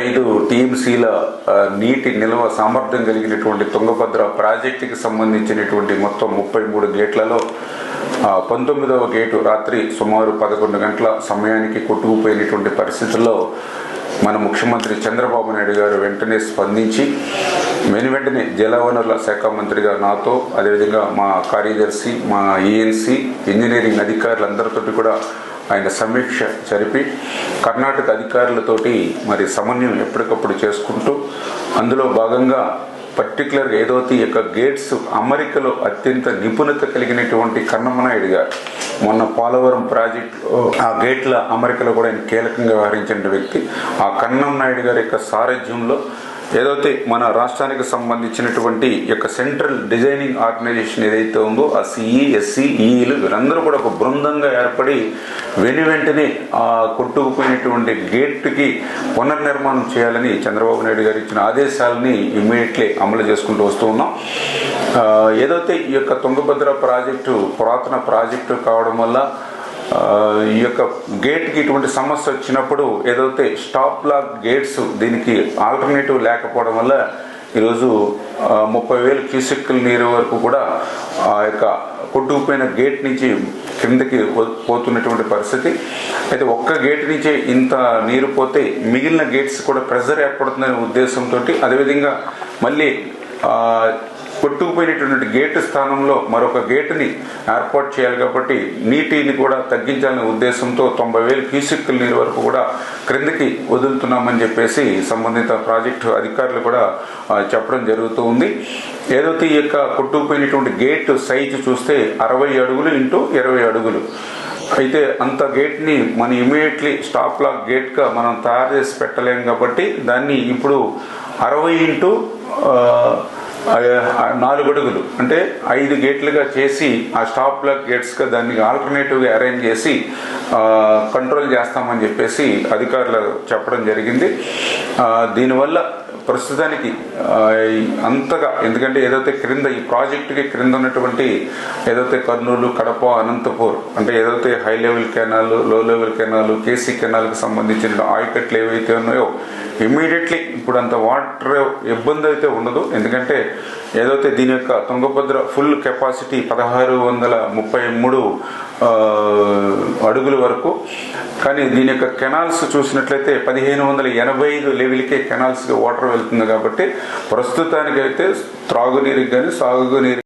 ఐదు టీఎంసీల నీటి నిల్వ సామర్థ్యం కలిగినటువంటి తుంగభద్ర ప్రాజెక్టుకి సంబంధించినటువంటి మొత్తం ముప్పై మూడు గేట్లలో పంతొమ్మిదవ గేటు రాత్రి సుమారు పదకొండు గంటల సమయానికి కొట్టుకుపోయినటువంటి పరిస్థితుల్లో మన ముఖ్యమంత్రి చంద్రబాబు నాయుడు గారు వెంటనే స్పందించి వెను వెంటనే జలవనరుల శాఖ మంత్రిగా నాతో అదేవిధంగా మా కార్యదర్శి మా ఈఎన్సీ ఇంజనీరింగ్ అధికారులందరితోటి కూడా ఆయన సమీక్ష జరిపి కర్ణాటక అధికారులతోటి మరి సమన్వయం ఎప్పటికప్పుడు చేసుకుంటూ అందులో భాగంగా పర్టికులర్గా ఏదైతే ఈ యొక్క గేట్స్ అమరికలో అత్యంత నిపుణత కలిగినటువంటి కన్నమనాయుడు గారు మొన్న పోలవరం ప్రాజెక్టు ఆ గేట్ల అమరికలో కూడా ఆయన కీలకంగా వ్యవహరించిన వ్యక్తి. ఆ కన్నం నాయుడు గారి యొక్క సారథ్యంలో ఏదైతే మన రాష్ట్రానికి సంబంధించినటువంటి యొక్క సెంట్రల్ డిజైనింగ్ ఆర్గనైజేషన్ ఏదైతే ఉందో ఆ సిఈ ఎస్సీ ఈఈలు వీరందరూ కూడా ఒక బృందంగా ఏర్పడి వెను వెంటనే ఆ కొట్టుకుపోయినటువంటి గేట్కి పునర్నిర్మాణం చేయాలని చంద్రబాబు నాయుడు గారు ఇచ్చిన ఆదేశాలని ఇమ్మీడియట్లీ అమలు చేసుకుంటూ వస్తూ ఉన్నాం. ఏదైతే ఈ యొక్క తుంగభద్ర ప్రాజెక్టు పురాతన ప్రాజెక్టు కావడం వల్ల ఈ యొక్క గేట్కి ఇటువంటి సమస్య వచ్చినప్పుడు ఏదైతే స్టాప్ లాక్ గేట్స్ దీనికి ఆల్టర్నేటివ్ లేకపోవడం వల్ల ఈరోజు ముప్పై వేల క్యూసెక్కుల నీరు వరకు కూడా ఆ యొక్క కొట్టుకుపోయిన గేట్ నుంచి కిందకి పోతున్నటువంటి పరిస్థితి. అయితే ఒక్క గేట్ నుంచే ఇంత నీరు పోతే మిగిలిన గేట్స్ కూడా ప్రెజర్ ఏర్పడుతుందనే ఉద్దేశంతో అదేవిధంగా మళ్ళీ కొట్టుకుపోయినటువంటి గేటు స్థానంలో మరొక గేటుని ఏర్పాటు చేయాలి కాబట్టి నీటిని కూడా తగ్గించాలనే ఉద్దేశంతో తొంభై వేల క్యూసెక్కుల నీరు వరకు కూడా క్రిందికి వదులుతున్నామని చెప్పేసి సంబంధిత ప్రాజెక్టు అధికారులు కూడా చెప్పడం జరుగుతూ ఉంది. ఏదైతే ఈ యొక్క కొట్టుకుపోయినటువంటి గేట్ సైజు చూస్తే అరవై అడుగులు ఇంటూ ఇరవై అడుగులు. అయితే అంత గేట్ని మనం ఇమీడియట్లీ స్టాప్ లాక్ గేట్గా మనం తయారు చేసి పెట్టలేము కాబట్టి దాన్ని ఇప్పుడు అరవై ఇంటూ నాలుగు అడుగులు. అంటే ఐదు గేట్లుగా చేసి ఆ స్టాప్ బ్లాక్ గేట్స్గా దాన్ని ఆల్టర్నేటివ్గా అరేంజ్ చేసి కంట్రోల్ చేస్తామని చెప్పేసి అధికారులు చెప్పడం జరిగింది. దీనివల్ల ప్రస్తుతానికి అంతగా ఎందుకంటే ఏదైతే క్రింద ఈ ప్రాజెక్టుకి క్రింద ఉన్నటువంటి ఏదైతే కర్నూలు కడప అనంతపూర్ అంటే ఏదైతే హై లెవెల్ కెనాల్లో లెవెల్ కెనాల్ కేసీ కెనాల్కి సంబంధించిన ఆయకట్లు ఏవైతే ఉన్నాయో ఇమీడియట్లీ ఇప్పుడు అంత వాటర్ ఇబ్బంది అయితే ఉండదు. ఎందుకంటే ఏదైతే దీని యొక్క తుంగభద్ర ఫుల్ కెపాసిటీ పదహారు వందల ముప్పై మూడు అడుగుల వరకు కానీ దీని యొక్క కెనాల్స్ చూసినట్లయితే పదిహేను వందల ఎనభై ఐదు లెవెల్కే కెనాల్స్కి వాటర్ వెళ్తుంది కాబట్టి ప్రస్తుతానికైతే త్రాగునీరుకి కానీ సాగునీరు